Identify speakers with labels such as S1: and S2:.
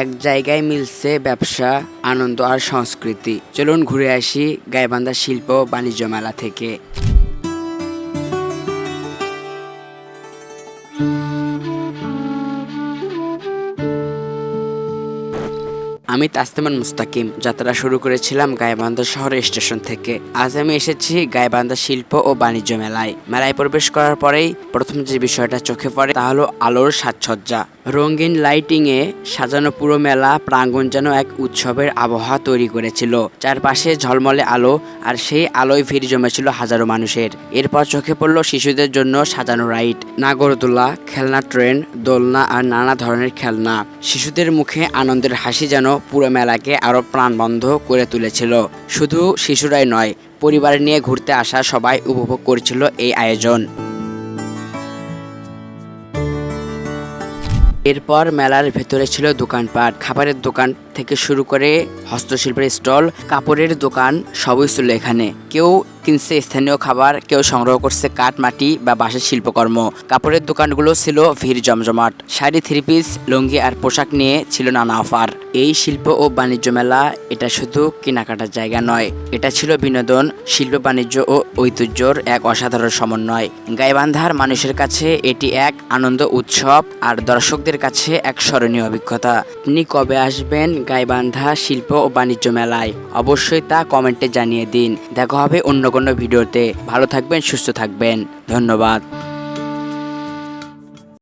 S1: এক জায়গায় মিলছে ব্যবসা, আনন্দ আর সংস্কৃতি। চলুন ঘুরে আসি গাইবান্ধা শিল্প বাণিজ্য মেলা থেকে। আমি তাস্তেমান মুস্তাকিম, যাত্রা শুরু করেছিলাম গাইবান্ধা শহরের স্টেশন থেকে। আজ আমি এসেছি গায়েবান্ধা শিল্প ও বাণিজ্য মেলায়। মেলায় প্রবেশ করার পরেই প্রথম যে বিষয়টা চোখে পড়ে তা হলো আলোর সাজসজ্জা। রঙিন লাইটিং এ সাজানো পুরো মেলা প্রাঙ্গণ যেন এক উৎসবের আবহাওয়া তৈরি করেছিল। চারপাশে ঝলমলে আলো আর সেই আলোয় ভিড় জমেছিল হাজারো মানুষের। এরপর চোখে পড়ল শিশুদের জন্য সাজানো রাইড। নাগরদোলা, খেলনা, ট্রেন, দোলনা আর নানা ধরনের খেলনা। শিশুদের মুখে আনন্দের হাসি যেন পুরো মেলাকে আরও প্রাণবন্ধ করে তুলেছিল। শুধু শিশুরাই নয়, পরিবার নিয়ে ঘুরতে আসা সবাই উপভোগ করছিল এই আয়োজন। এরপর মেলার ভেতরে ছিল দোকানপাট। খাবারের দোকান থেকে শুরু করে হস্তশিল্পের স্টল, কাপড়ের দোকান, সবই ছিল এখানে। কেউ কিনছে স্থানীয় খাবার, কেউ সংগ্রহ করছে কাঠ, মাটি বা বাঁশের শিল্পকর্ম। কাপড়ের দোকানগুলো ছিল ভিড় জমজমাট। শাড়ি, থ্রি পিস, লুঙ্গি আর পোশাক নিয়ে ছিল নানা অফার। এই শিল্প ও বাণিজ্য মেলা এটা শুধু কেনাকাটার জায়গা নয়, এটা ছিল বিনোদন, শিল্প, বাণিজ্য ও ঐতিহ্যর এক অসাধারণ সমন্বয়। গাইবান্ধার মানুষের কাছে এটি এক আনন্দ উৎসব আর দর্শকদের কাছে এক স্মরণীয় অভিজ্ঞতা। আপনি কবে আসবেন গাইবান্ধা শিল্প ও বাণিজ্য মেলায়? অবশ্যই তা কমেন্টে জানিয়ে দিন। দেখা হবে অন্য কোনো ভিডিওতে ভালো থাকবেন সুস্থ থাকবেন। ধন্যবাদ।